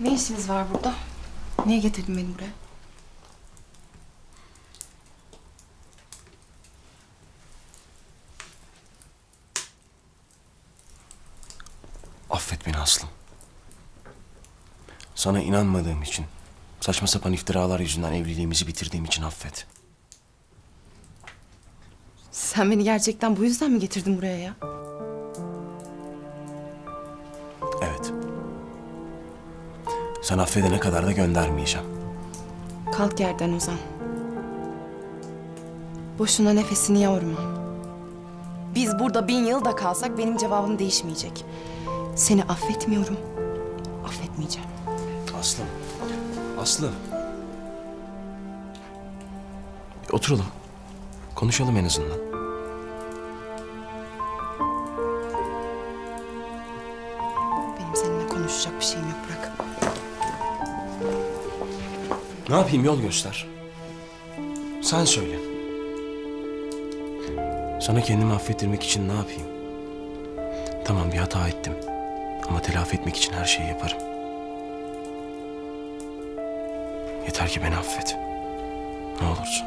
Ne işiniz var burada? Niye getirdin beni buraya? Affet beni Aslım. Sana inanmadığım için, saçma sapan iftiralar yüzünden evliliğimizi bitirdiğim için affet. Sen beni gerçekten bu yüzden mi getirdin buraya ya? Sen affedene kadar da göndermeyeceğim. Kalk yerden Ozan. Boşuna nefesini yorma. Biz burada bin yıl da kalsak benim cevabım değişmeyecek. Seni affetmiyorum. Affetmeyeceğim. Aslım. Aslım. Bir oturalım. Konuşalım en azından. Benim seninle konuşacak bir şeyim yok bırak. Ne yapayım yol göster. Sen söyle. Sana kendimi affettirmek için ne yapayım? Tamam bir hata ettim. Ama telafi etmek için her şeyi yaparım. Yeter ki beni affet. Ne olursun.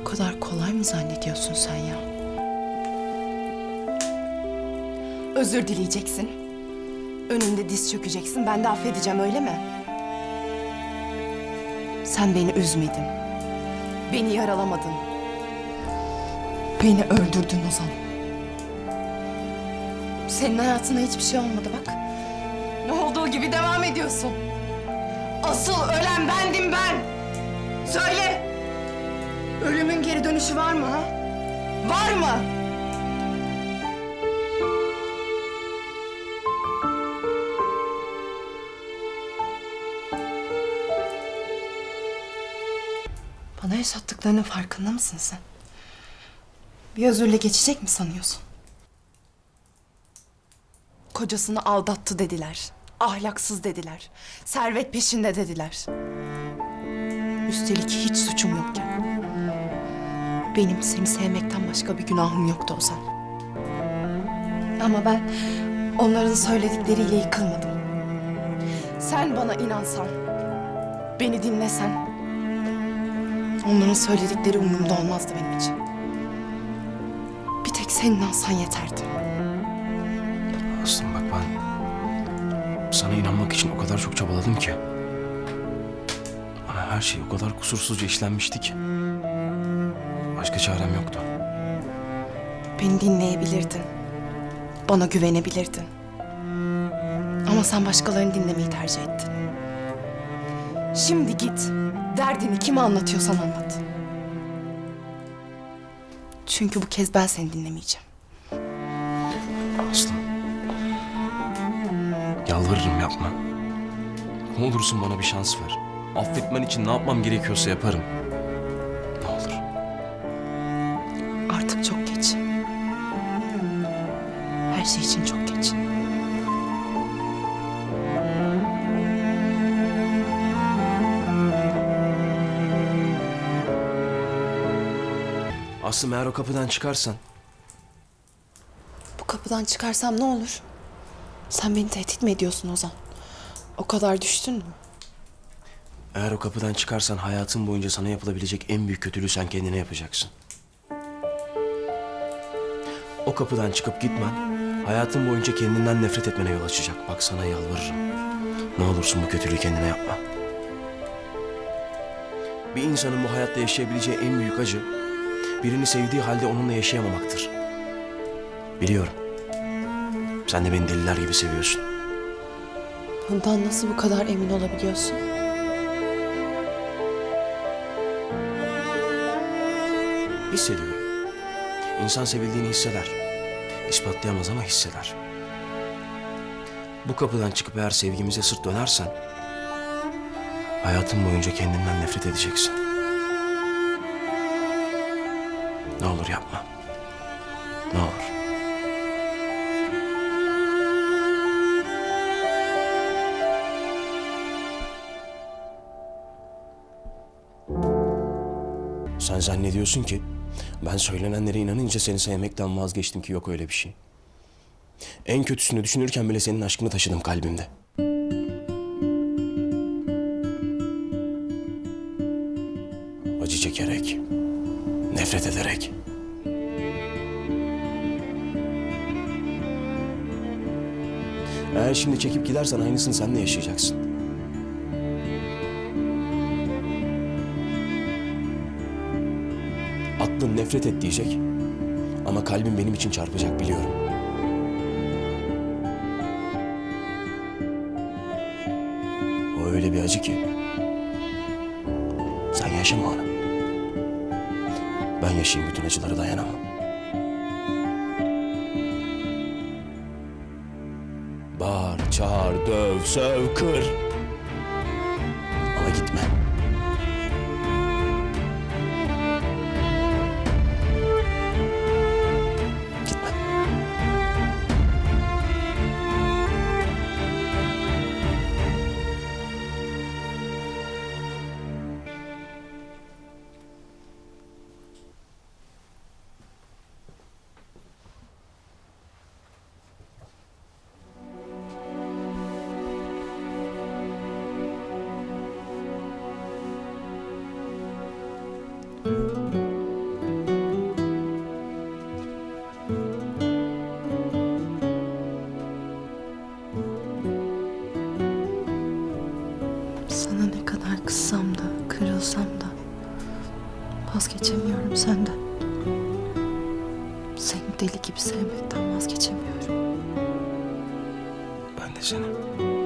Bu kadar kolay mı zannediyorsun sen ya? Özür dileyeceksin. Önünde diz çökeceksin. Ben de affedeceğim öyle mi? Sen beni üzmedin. Beni yaralamadın. Beni öldürdün Ozan. Senin hayatına hiçbir şey olmadı bak. Ne olduğu gibi devam ediyorsun. Asıl ölen bendim ben. Söyle. Ölümün geri dönüşü var mı ha? Var mı? Yaşattıklarının farkında mısın sen? Bir özürle geçecek mi sanıyorsun? Kocasını aldattı dediler. Ahlaksız dediler. Servet peşinde dediler. Üstelik hiç suçum yokken. Benim seni sevmekten başka bir günahım yoktu Ozan. Ama ben onların söyledikleriyle yıkılmadım. Sen bana inansan, beni dinlesen... Onların söyledikleri umurumda olmazdı benim için. Bir tek sen inansan yeterdi. Aslım bak ben sana inanmak için o kadar çok çabaladım ki. Ama her şey o kadar kusursuzca işlenmişti ki. Başka çarem yoktu. Beni dinleyebilirdin. Bana güvenebilirdin. Ama sen başkalarını dinlemeyi tercih ettin. Şimdi git. Derdini kime anlatıyorsan anlat. Çünkü bu kez ben seni dinlemeyeceğim. Aslım. Yalvarırım yapma. Ne olursun bana bir şans ver. Affetmen için ne yapmam gerekiyorsa yaparım. Aslım eğer o kapıdan çıkarsan Bu kapıdan çıkarsam ne olur? Sen beni tehdit mi ediyorsun Ozan? O kadar düştün mü? Eğer o kapıdan çıkarsan hayatın boyunca sana yapılabilecek en büyük kötülüğü sen kendine yapacaksın. O kapıdan çıkıp gitmen hayatın boyunca kendinden nefret etmene yol açacak. Bak sana yalvarırım. Ne olursun bu kötülüğü kendine yapma. Bir insanın bu hayatta yaşayabileceği en büyük acı birini sevdiği halde onunla yaşayamamaktır. Biliyorum. Sen de beni deliler gibi seviyorsun. Bundan nasıl bu kadar emin olabiliyorsun? Hissediyorum. İnsan sevildiğini hisseder. İspatlayamaz ama hisseder. Bu kapıdan çıkıp eğer sevgimize sırt dönersen... ...hayatın boyunca kendinden nefret edeceksin. Ne olur yapma. Ne olur. Sen zannediyorsun ki ben söylenenlere inanınca seni sevmekten vazgeçtim ki yok öyle bir şey. En kötüsünü düşünürken bile senin aşkını taşıdım kalbimde. Nefret ederek. Eğer şimdi çekip gidersen aynısını sen de yaşayacaksın. Aklın nefret et diyecek. Ama kalbim benim için çarpacak biliyorum. O öyle bir acı ki. Sen yaşama onu. Ben yaşayayım bütün acıları dayanamam. Bağır, çağır, döv, söv, kır. Sana ne kadar kızsam da, kırılsam da vazgeçemiyorum senden. Seni deli gibi sevmekten vazgeçemiyorum. Ben de seni.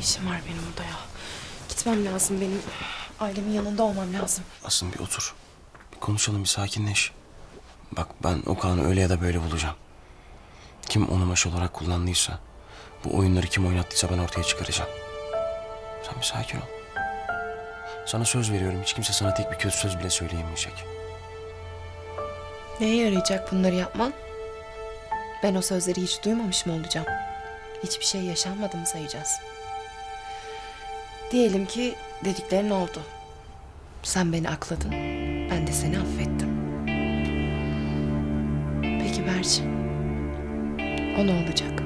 İşim var benim burada ya? Gitmem lazım benim. Ailemin yanında olmam lazım. Aslında bir otur. Bir konuşalım, bir sakinleş. Bak ben o Kaan'ı öyle ya da böyle bulacağım. Kim onu maş olarak kullandıysa, bu oyunları kim oynattıysa ben ortaya çıkaracağım. Sen bir sakin ol. Sana söz veriyorum, hiç kimse sana tek bir kötü söz bile söyleyemeyecek. Neye yarayacak bunları yapman? Ben o sözleri hiç duymamış mı olacağım? Hiçbir şey yaşanmadı mı sayacağız? Diyelim ki dediklerin oldu. Sen beni akladın, ben de seni affettim. Peki Berçin, o ne olacak?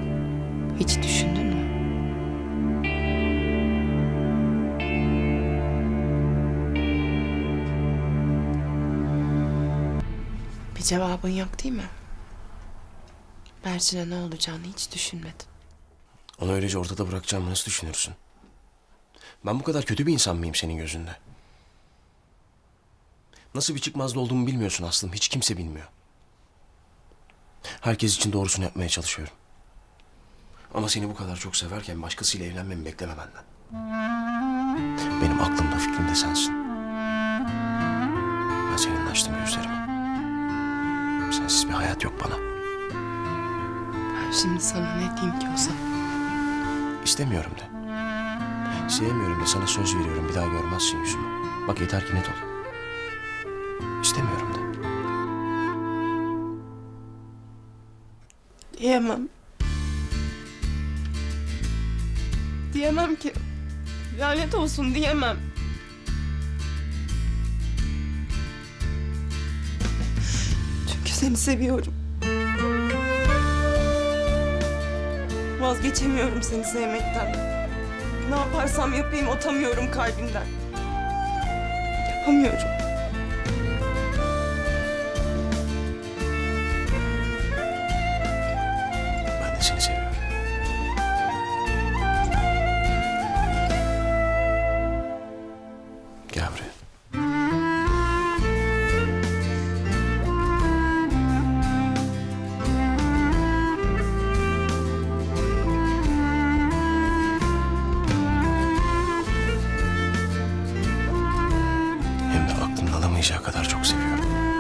Hiç düşündün mü? Bir cevabın yok değil mi? Berçin'e ne olacağını hiç düşünmedin. Onu öylece ortada bırakacağımı nasıl düşünürsün? Ben bu kadar kötü bir insan mıyım senin gözünde? Nasıl bir çıkmazda olduğumu bilmiyorsun Aslım. Hiç kimse bilmiyor. Herkes için doğrusunu yapmaya çalışıyorum. Ama seni bu kadar çok severken başkasıyla evlenmemi bekleme benden. Benim aklımda fikrimde sensin. Ben seninle açtım gözlerimi. Sensiz bir hayat yok bana. Ben şimdi sana ne diyeyim ki Ozan? İstemiyorum de. Sevmiyorum de sana söz veriyorum bir daha görmezsin yüzümü. Bak yeter ki net ol. İstemiyorum de. Diyemem. Diyemem ki. Lanet olsun diyemem. Çünkü seni seviyorum. Vazgeçemiyorum seni sevmekten. Ne yaparsam yapayım atamıyorum kalbimden. Yapamıyorum. Ben de seni seviyorum. Necla kadar çok seviyorum.